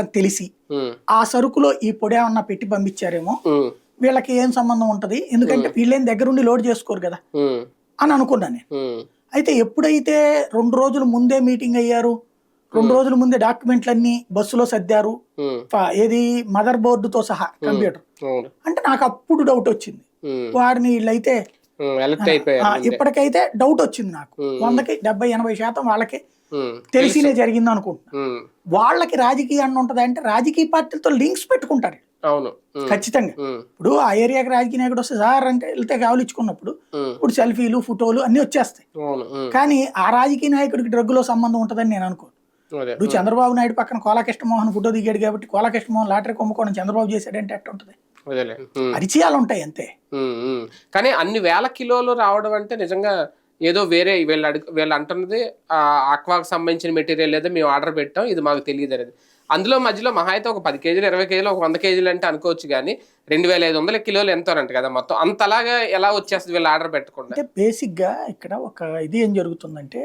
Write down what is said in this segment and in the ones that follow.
అని తెలిసి ఆ సరుకులో ఈ పొడి ఏమన్నా పెట్టి పంపించారేమో వీళ్ళకి ఏం సంబంధం ఉంటది? ఎందుకంటే వీళ్ళేం దగ్గరుండి లోడ్ చేసుకోరు కదా అని అనుకున్నాను నేను. అయితే ఎప్పుడైతే రెండు రోజుల ముందే మీటింగ్ అయ్యారు రెండు రోజుల ముందే డాక్యుమెంట్లన్నీ బస్సులో సర్దారు ఏది మదర్ బోర్డుతో సహా కంప్యూటర్. అంటే నాకు అప్పుడు డౌట్ వచ్చింది. వారిని వీళ్ళైతే ఇప్పటికైతే డౌట్ వచ్చింది నాకు. వందకి డెబ్బై ఎనభై శాతం వాళ్ళకి తెలిసినే జరిగింది అనుకుంటున్నా. వాళ్ళకి రాజకీయ అన్న ఉంటది అంటే రాజకీయ పార్టీలతో లింక్స్ పెట్టుకుంటారు. అవును. ఖచ్చితంగా. ఇప్పుడు ఆ ఏరియాకి రాజకీయ నాయకుడు వస్తే సార్ అంటే వెళ్తే కావాలి ఇచ్చుకున్నప్పుడు ఉమ్, ఇప్పుడు సెల్ఫీలు ఫోటోలు అన్ని వచ్చేస్తాయి. కానీ ఆ రాజకీయ నాయకుడికి డ్రగ్గులో సంబంధం ఉంటుందని నేను అనుకోను. ఇప్పుడు చంద్రబాబు నాయుడు పక్కన కోలాకృష్ణమోహన్ ఫోటో దిగాడు కాబట్టి కోలాకృష్ణమోహన్ లాటరీ కొమ్ముకోవడం చంద్రబాబు చేశాడంటే ఎట్ట ఉంటుంది పరిచయాలు ఉంటాయి అంతే. కానీ అన్ని వేల కిలోలు రావడం అంటే నిజంగా ఏదో వేరే వీళ్ళు అడుగు వీళ్ళు అంటున్నది ఆ ఆక్వాకి సంబంధించిన మెటీరియల్ ఏదో మేము ఆర్డర్ పెట్టాం ఇది మాకు తెలియదు అనేది. అందులో మధ్యలో మహా అయితే ఒక పది కేజీలు ఇరవై కేజీలు ఒక వంద కేజీలు అంటే అనుకోవచ్చు కానీ రెండు వేల ఐదు వందల కిలోలు ఎంతోనంట కదా మొత్తం. అంతలాగా ఎలా వచ్చేస్తుంది వీళ్ళు ఆర్డర్ పెట్టకుండా అంటే బేసిక్గా ఇక్కడ ఒక ఇది ఏం జరుగుతుందంటే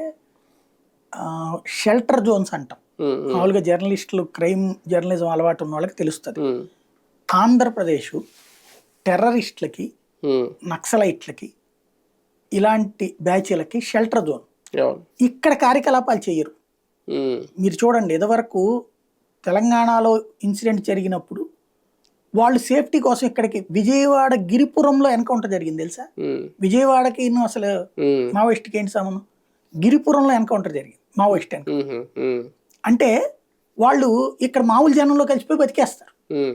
షెల్టర్ జోన్స్ అంటాం. మామూలుగా జర్నలిస్టులు క్రైమ్ జర్నలిజం అలవాటు ఉన్న వాళ్ళకి తెలుస్తుంది. ఆంధ్రప్రదేశ్ టెర్రరిస్టులకి నక్సలైట్లకి ఇలాంటి బ్యాచీలకి షెల్టర్ జోన్. ఇక్కడ కార్యకలాపాలు చేయరు. మీరు చూడండి ఇదివరకు తెలంగాణలో ఇన్సిడెంట్ జరిగినప్పుడు వాళ్ళు సేఫ్టీ కోసం ఇక్కడికి విజయవాడ గిరిపురంలో ఎన్కౌంటర్ జరిగింది తెలుసా? విజయవాడకి అసలు మావోయిస్ట్కి ఏంటి సంబంధం? గిరిపురంలో ఎన్కౌంటర్ జరిగింది మావోయిస్ట్ అంటే వాళ్ళు ఇక్కడ మామూలు జనంలో కలిసిపోయి బతికేస్తారు.